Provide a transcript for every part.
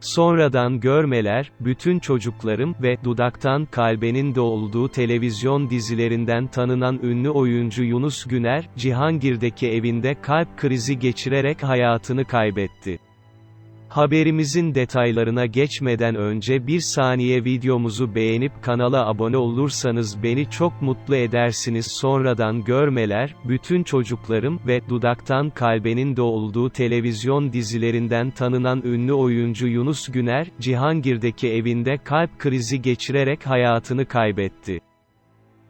Sonradan görmeler, bütün çocuklarım ve Dudaktan Kalbe'nin de olduğu televizyon dizilerinden tanınan ünlü oyuncu Yunus Güner, Cihangir'deki evinde kalp krizi geçirerek hayatını kaybetti. Haberimizin detaylarına geçmeden önce bir saniye videomuzu beğenip kanala abone olursanız beni çok mutlu edersiniz. Sonradan görmeler, bütün çocuklarım ve Dudaktan Kalbe'nin de olduğu televizyon dizilerinden tanınan ünlü oyuncu Yunus Güner, Cihangir'deki evinde kalp krizi geçirerek hayatını kaybetti.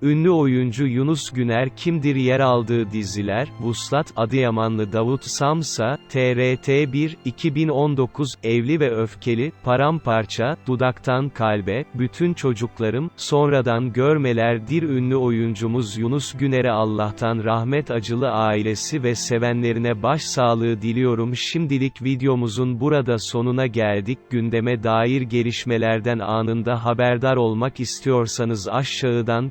Ünlü oyuncu Yunus Güner kimdir yer aldığı diziler, Vuslat, Adıyamanlı Davut Samsa, TRT1, 2019, Evli ve Öfkeli, Paramparça, Dudaktan Kalbe, Bütün Çocuklarım, Sonradan Görmelerdir ünlü oyuncumuz Yunus Güner'e Allah'tan rahmet acılı ailesi ve sevenlerine başsağlığı diliyorum. Şimdilik videomuzun burada sonuna geldik. Gündeme dair gelişmelerden anında haberdar olmak istiyorsanız aşağıdan